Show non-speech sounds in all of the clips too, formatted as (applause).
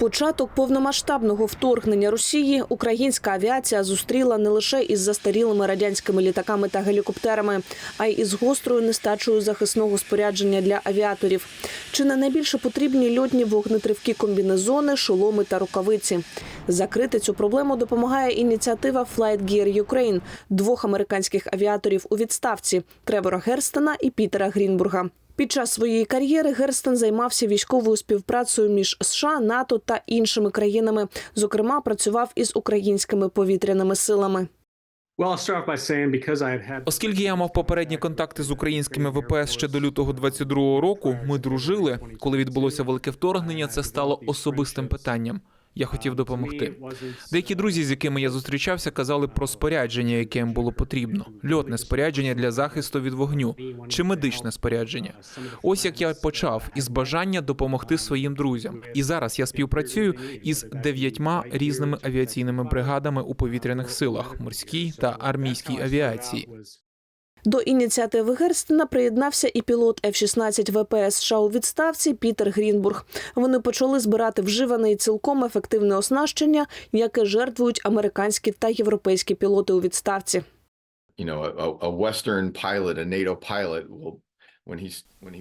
Початок повномасштабного вторгнення Росії українська авіація зустріла не лише із застарілими радянськими літаками та гелікоптерами, а й із гострою нестачею захисного спорядження для авіаторів. Чи не найбільше потрібні льотні вогнетривкі комбінезони, шоломи та рукавиці? Закрити цю проблему допомагає ініціатива Flight Gear Ukraine двох американських авіаторів у відставці Тревора Герстена і Пітера Грінбурга. Під час своєї кар'єри Герстен займався військовою співпрацею між США, НАТО та іншими країнами. Зокрема, працював із українськими повітряними силами. Оскільки я мав попередні контакти з українськими ВПС ще до лютого 22-го року, ми дружили. Коли відбулося велике вторгнення, це стало особистим питанням. Я хотів допомогти. Деякі друзі, з якими я зустрічався, казали про спорядження, яке їм було потрібно: льотне спорядження для захисту від вогню чи медичне спорядження. Ось як я почав із бажання допомогти своїм друзям. І зараз я співпрацюю із дев'ятьма різними авіаційними бригадами у повітряних силах, морській та армійській авіації. До ініціативи Герстена приєднався і пілот F-16 ВПС США у відставці Пітер Грінбург. Вони почали збирати вживане і цілком ефективне оснащення, яке жертвують американські та європейські пілоти у відставці.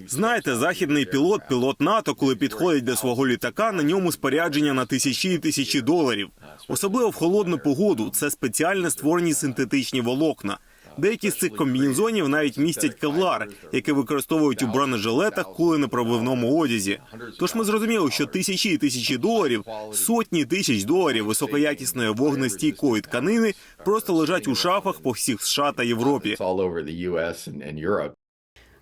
Знаєте, західний пілот, пілот НАТО, коли підходить до свого літака, на ньому спорядження на тисячі і тисячі доларів. Особливо в холодну погоду. Це спеціально створені синтетичні волокна. Деякі з цих комбінезонів навіть містять кевлар, який використовують у бронежилетах, коли на пробивному одязі. Тож ми зрозуміли, що тисячі і тисячі доларів, сотні тисяч доларів високоякісної вогнестійкої тканини просто лежать у шафах по всіх США та Європі.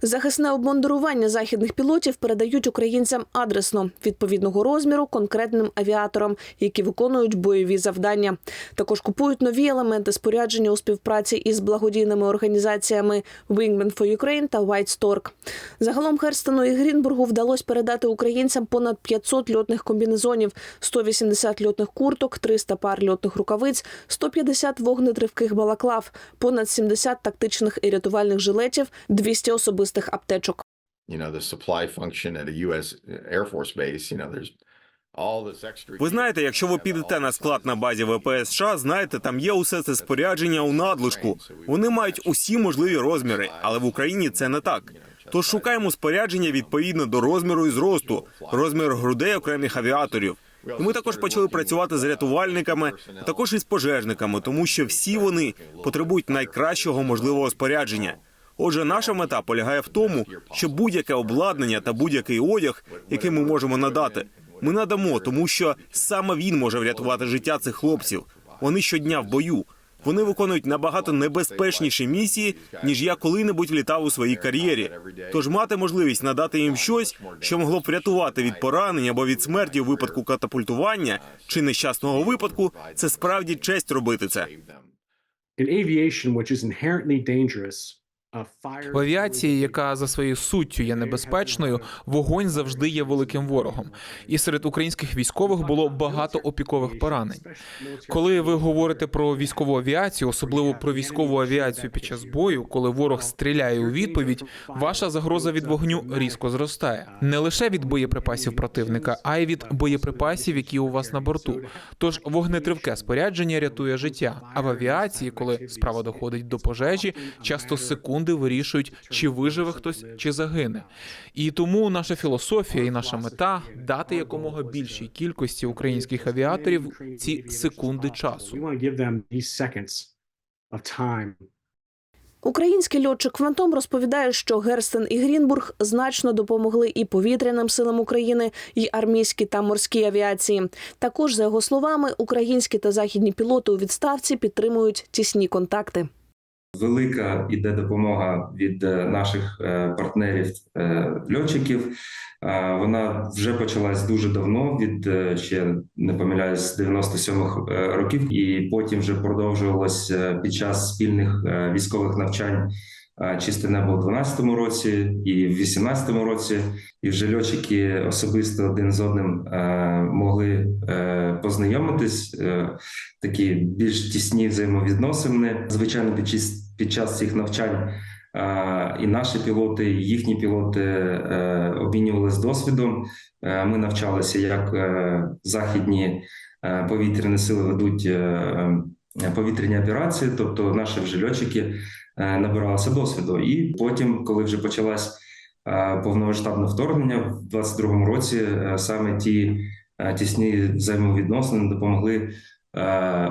Захисне обмундирування західних пілотів передають українцям адресно відповідного розміру конкретним авіаторам, які виконують бойові завдання. Також купують нові елементи спорядження у співпраці із благодійними організаціями Wingmen for Ukraine та White Stork. Загалом Херстену і Грінбургу вдалося передати українцям понад 500 льотних комбінезонів, 180 льотних курток, 300 пар льотних рукавиць, 150 вогнетривких балаклав, понад 70 тактичних і рятувальних жилетів, 200 особистих аптечок. This extra. Ви знаєте, якщо ви підете на склад на базі ВПС США, знаєте, там є усе це спорядження у надлишку. Вони мають усі можливі розміри, але в Україні це не так. Тож шукаємо спорядження відповідно до розміру і зросту, розмір грудей окремих авіаторів. І ми також почали працювати з рятувальниками, а також із пожежниками, тому що всі вони потребують найкращого можливого спорядження. Отже, наша мета полягає в тому, що будь-яке обладнання та будь-який одяг, який ми можемо надати, ми надамо, тому що саме він може врятувати життя цих хлопців. Вони щодня в бою. Вони виконують набагато небезпечніші місії, ніж я коли-небудь літав у своїй кар'єрі. Тож мати можливість надати їм щось, що могло б врятувати від поранень або від смерті у випадку катапультування чи нещасного випадку, це справді честь робити це. in aviation. В авіації, яка за своєю суттю є небезпечною, вогонь завжди є великим ворогом. І серед українських військових було багато опікових поранень. Коли ви говорите про військову авіацію, особливо про військову авіацію під час бою, коли ворог стріляє у відповідь, ваша загроза від вогню різко зростає не лише від боєприпасів противника, а й від боєприпасів, які у вас на борту. Тож вогнетривке спорядження рятує життя. А в авіації, коли справа доходить до пожежі, часто секунди вирішують, чи виживе хтось, чи загине. І тому наша філософія і наша мета дати якомога більшій кількості українських авіаторів ці секунди часу. Український льотчик Фантом розповідає, що Герстен і Грінбург значно допомогли і повітряним силам України, і армійській та морській авіації. Також, за його словами, українські та західні пілоти у відставці підтримують тісні контакти. Велика іде допомога від е, наших е, партнерів е, льотчиків. Вона вже почалась дуже давно, від ще не помиляюсь, з 97-х е, років, і потім вже продовжувалось е, під час спільних військових навчань. Чисте небо у 12-му році і в 18-му році, і вже льотчики особисто один з одним могли познайомитись. Такі більш тісні взаємовідносини. Звичайно, під під час цих навчань Е, І наші пілоти, і їхні пілоти е, обмінювалися досвідом. Е, Ми навчалися, як західні повітряні сили ведуть повітряні операції, тобто наші вже льотчики набиралися досвіду. І потім, коли вже почалась повномасштабне вторгнення в 22-му році, саме ті тісні взаємовідносини допомогли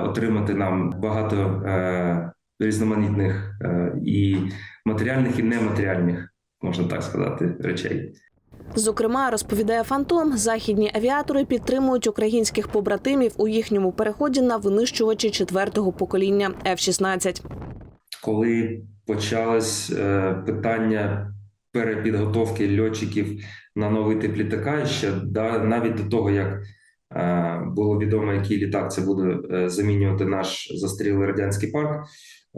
отримати нам багато різноманітних е, і матеріальних, і нематеріальних, можна так сказати, речей. Зокрема, розповідає Фантом, західні авіатори підтримують українських побратимів у їхньому переході на винищувачі четвертого покоління F-16. коли почалось е, питання перепідготовки льотчиків на новий тип літака, ще да, навіть до того, як е, було відомо, який літак це буде замінювати наш застрілий радянський парк,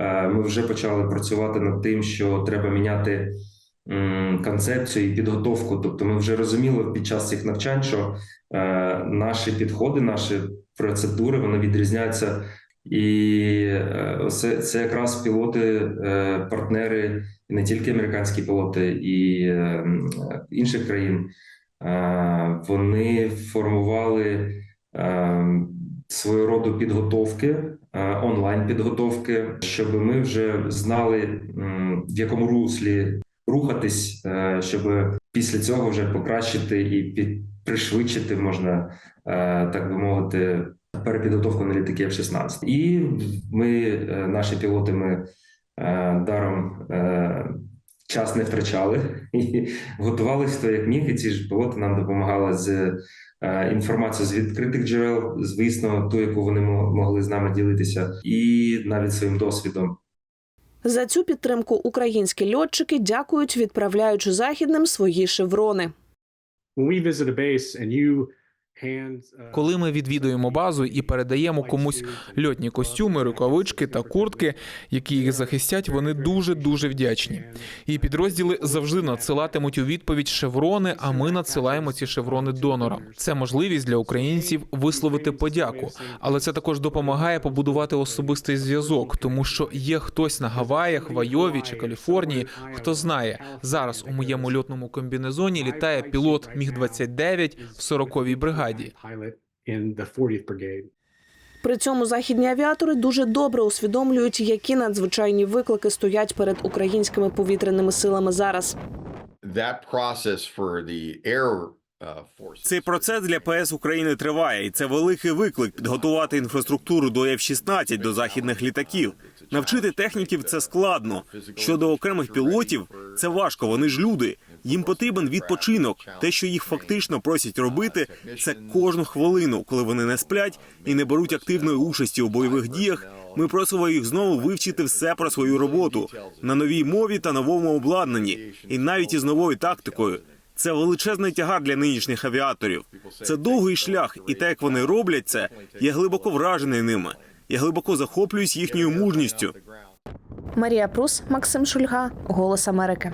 ми вже почали працювати над тим, що треба міняти концепцію і підготовку. Тобто, ми вже розуміли під час цих навчань, що е, наші підходи, наші процедури вони відрізняються і е, це, це якраз пілоти, е, партнери, і не тільки американські пілоти, і е, е, інших країн. Е, Вони формували е, свого роду підготовки, е, онлайн підготовки, щоб ми вже знали, в якому руслі рухатись, е, щоб після цього вже покращити і пришвидшити, можна е, так би мовити, перепідготовку на літаки F-16. І ми, наші пілоти, ми даром час не втрачали (laughs) і готувалися як міг. І ці ж пілоти нам допомагали з е, інформацією з відкритих джерел, звісно, ту, яку вони мо- могли з нами ділитися, і навіть своїм досвідом. За цю підтримку українські льотчики дякують, відправляючи західним свої шеврони. When we visit a base and you Коли ми відвідуємо базу і передаємо комусь льотні костюми, рукавички та куртки, які їх захистять, вони дуже дуже вдячні. І підрозділи завжди надсилатимуть у відповідь шеврони. А ми надсилаємо ці шеврони донорам. Це можливість для українців висловити подяку, але це також допомагає побудувати особистий зв'язок, тому що є хтось на Гаваях, в Айові чи Каліфорнії, хто знає зараз у моєму льотному комбінезоні літає пілот Міг 29 в 40-й бригаді. Pilot in the 40th Brigade. При цьому західні авіатори дуже добре усвідомлюють, які надзвичайні виклики стоять перед українськими повітряними силами зараз. That process for the air. Цей процес для ПС України триває, і це великий виклик підготувати інфраструктуру до F-16, до західних літаків. Навчити техніків це складно. Щодо окремих пілотів, це важко. Вони ж люди. Їм потрібен відпочинок. Те, що їх фактично просять робити, це кожну хвилину, коли вони не сплять і не беруть активної участі у бойових діях. Ми просимо їх знову вивчити все про свою роботу на новій мові та новому обладнанні, і навіть із новою тактикою. Це величезний тягар для нинішніх авіаторів. Це довгий шлях, і те, як вони роблять це, я глибоко вражений ними. Я глибоко захоплююсь їхньою мужністю. Марія Прус, Максим Шульга, Голос Америки.